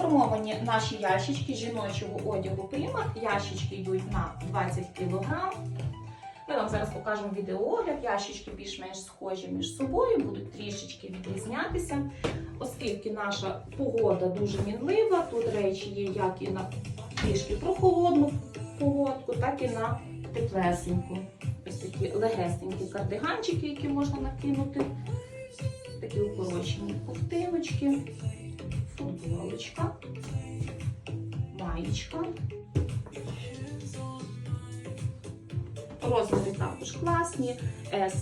Сформовані наші ящички жіночого одягу Прима. Ящички йдуть на 20 кг. Ми вам зараз покажемо відеоогляд. Ящички більш-менш схожі між собою, будуть трішечки відрізнятися. Оскільки наша погода дуже мінлива, тут речі є як і на трішки прохолодну погодку, так і на теплесеньку. Ось такі легесенькі кардиганчики, які можна накинути. Такі укорочені ковтиночки, футболочка, маєчка. Розміри також класні. S,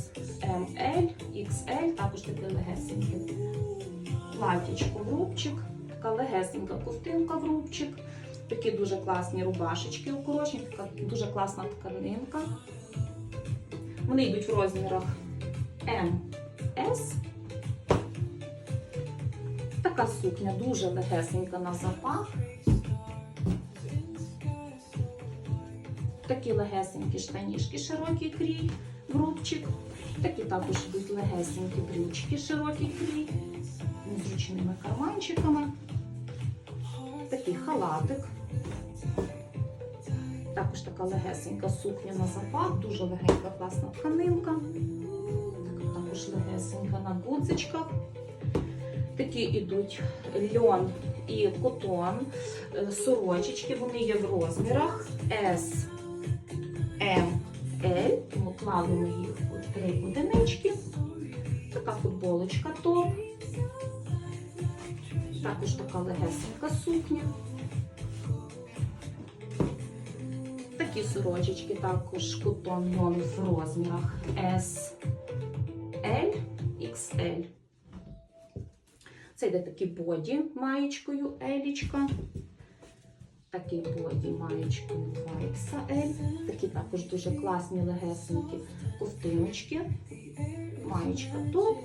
M, L, XL, також таке легесеньке. Платічко в рубчик, така легесенька ковтинка в рубчик. Такі дуже класні рубашечки укорочені, така дуже класна тканинка. Вони йдуть в розмірах М, С. Така сукня дуже легесенька на запах. Такі легесенькі штанішки, широкий крій, в рубчик. Такі також йдуть легесенькі брючки, широкий крій, з зручними карманчиками. Такий халатик. Також така легесенька сукня на запах, дуже легенька класна тканинка. Така також легесенька на гудзичках. Такі йдуть льон і котон, е, сорочечки, вони є в розмірах S, M, L, тому клали ми їх у три одинички. Така футболочка топ. Також така легесенька сукня. Такі сорочечки також котон льон в розмірах S, L, XL. Це йде такий боді маєчкою елічка. Такий боді маєчкою 2XL. Такі також дуже класні легесенькі ковтиночки. Маєчка топ.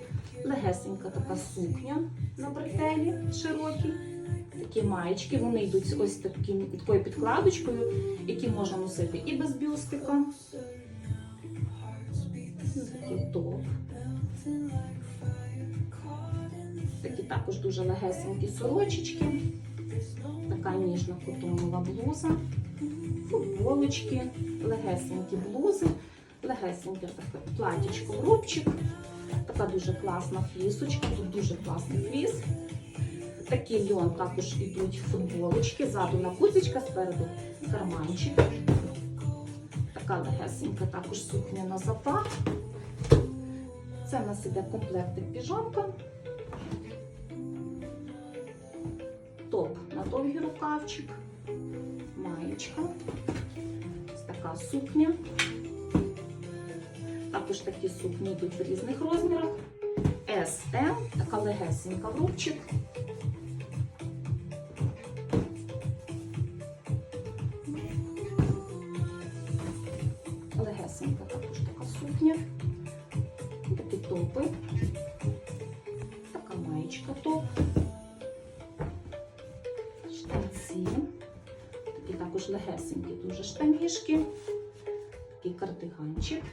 Легесенька така сукня на бретелі широкій. Такі маєчки, вони йдуть ось таким, такою підкладочкою, які можна носити і без бюстика. Такий топ. Такі також дуже легесенькі сорочечки, така ніжна котонова блуза, футболочки, легесенькі блузи, легесеньке таке платічко рубчик, така дуже класна флісочка, тут дуже класний фліс. Такий льон також йдуть футболочки, ззаду на кузичка, спереду карманчик. Така легесенька також сукня на запах. Це в нас іде комплектик піжамка. Рукавчик, маєчка, ось така сукня. Також такі сукні йдуть в різних розмірах. SM, така легесенька в рубчик. Легесенька також така сукня. Такі топи. Така маєчка топ. Штанці. Такі також легесенькі, дуже штанішки. Такий кардиганчик.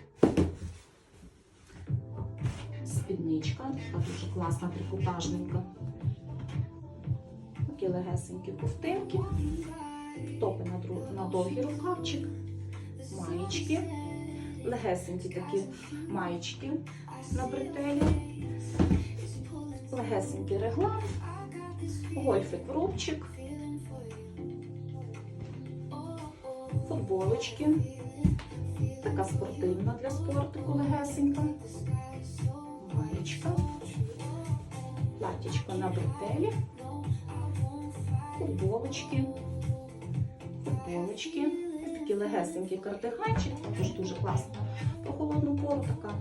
Спідничка, така дуже класна трикотажненька. Такі легесенькі ковтинки. Топи на довгий рукавчик, маєчки. Легесенькі такі маєчки на бретелі. Легесенький реглан. Гольфик в рубчик. Футболочки. Така спортивна для спорту, легесенька. Маєчка. Платічко на бретелі. Футболочки. Футболочки. Такий легесенький кардиганчик, також дуже класно. Про холодну пору така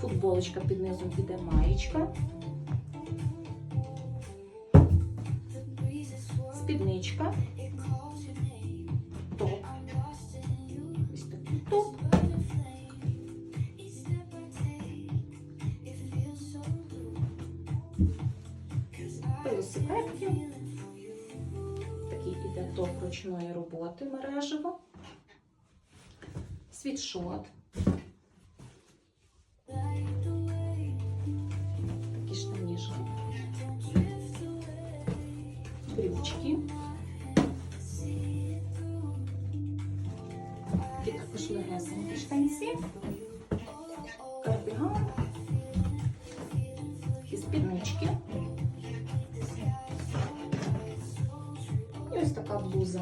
футболочка під низом піде маєчка. Спідничка. Велосипедки. Такий іде топ ручної роботи мережево. Світшот. Такі штанішки. брючки. Такі також легесенькі штанці, кардиган, спіднички. Ось така блуза